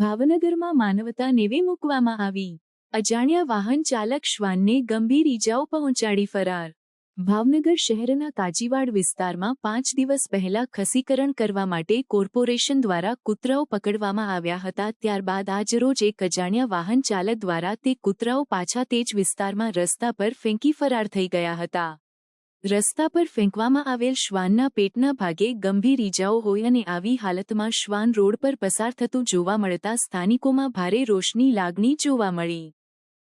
ભાવનગરમાં માનવતા નેવે મૂકવામાં આવી. અજાણ્યા વાહન ચાલક શ્વાનને ગંભીર ઈજાઓ પહોંચાડી ફરાર. ભાવનગર શહેરના કાજીવાડ વિસ્તારમાં પાંચ દિવસ પહેલા ખસીકરણ કરવા માટે કોર્પોરેશન દ્વારા કૂતરાઓ પકડવામાં આવ્યા હતા. ત્યારબાદ આજરોજ એક અજાણ્યા વાહન ચાલક દ્વારા તે કૂતરાઓ પાછા તે જ વિસ્તારમાં રસ્તા પર ફેંકી ફરાર થઈ ગયા હતા. રસ્તા પર ફેંકવામાં આવેલ શ્વાનના પેટના ભાગે ગંભીર ઈજાઓ હોય અને આવી હાલતમાં શ્વાન રોડ પર પસાર થતું જોવા મળતા સ્થાનિકોમાં ભારે રોષની લાગણી જોવા મળી.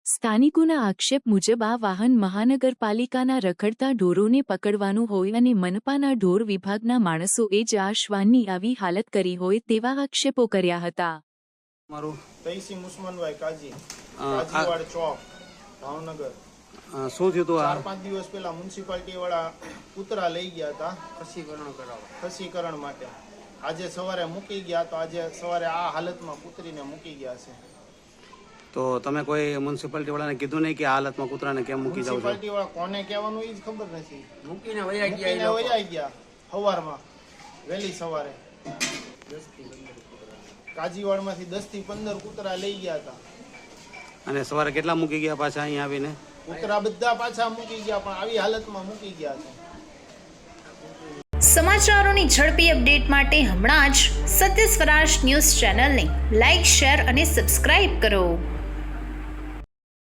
સ્થાનિકોના આક્ષેપ મુજબ આ વાહન મહાનગરપાલિકાના રખડતા ઢોરોને પકડવાનું હોય અને મનપાના ઢોર વિભાગના માણસોએ જ આ શ્વાનની આવી હાલત કરી હોય તેવા આક્ષેપો કર્યા હતા. મારું તૈસી મુસમનભાઈ કાજી કાજીવાડ ચોક ભાવનગર. શું થયું હતું ચાર પાંચ દિવસ પહેલા મ્યુનિસિપાલિટી વાળા કૂતરા લઈ ગયા હતા. ખસીકરણ કરાવવા. ખસીકરણ માટે. આજે સવારે મૂકી ગયા તો આજે સવારે આ હાલતમાં કૂતરીને મૂકી ગયા છે. તો તમે કોઈ મ્યુનિસિપાલિટી વાળાને કીધું નહીં કે આ હાલતમાં કૂતરાને કેમ મૂકી જાવ મ્યુનિસિપાલિટી વાળા કોને કહેવાનું એ જ ખબર નથી. મૂકીને વયા ગયા વયા ગયા સવારમાં વહેલી સવારે. કાજીવાડમાંથી દસથી પંદર કૂતરા લઈ ગયા હતા. અને સવારે કેટલા મૂકી ગયા પાછા અહીંયા આવીને? કૂતરા બધા પાછા મૂકી ગયા, પણ આવી હાલતમાં મૂકી ગયા છે. સમાચારોની ઝડપી અપડેટ માટે હમણાં જ સત્ય સ્વરાજ ન્યૂઝ ચેનલને લાઇક શેર અને સબસ્ક્રાઇબ કરો.